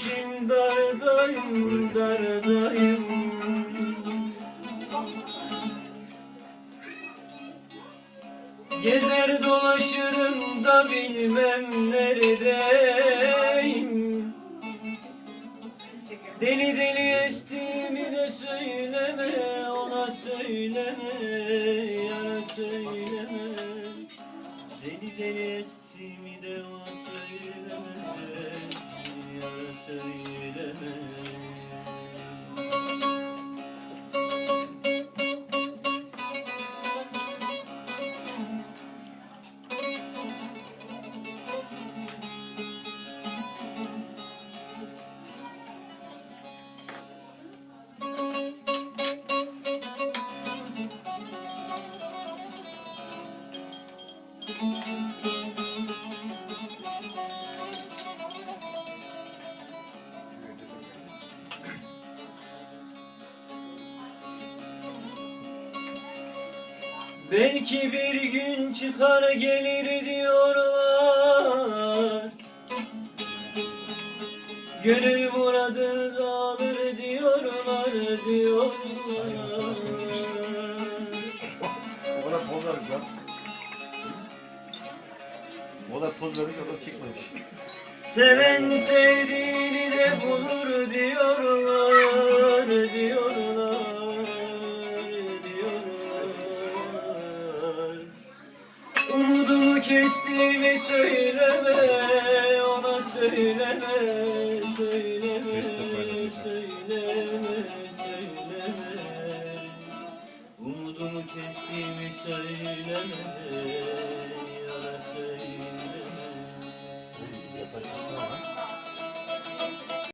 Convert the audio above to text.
Düşmüşüm dardayım, dardayım. Gezer dolaşırım da bilmem neredeyim. Deli deli estiğimi de söyleme ona söyleme yara söyleme. Deli deli estiğimi de ona söyleme Belki bir gün çıkar gelir diyorlar Gönül muradını da alır diyorlar diyorlar O kadar poz vermiş lan. O kadar poz vermiş adam çıkmamış. Seven sevdiğini de kestiğimi söyleme Ona söyleme Söyleme Söyleme Söyleme. Umudumu kestiğimi söyleme Ona söyleme.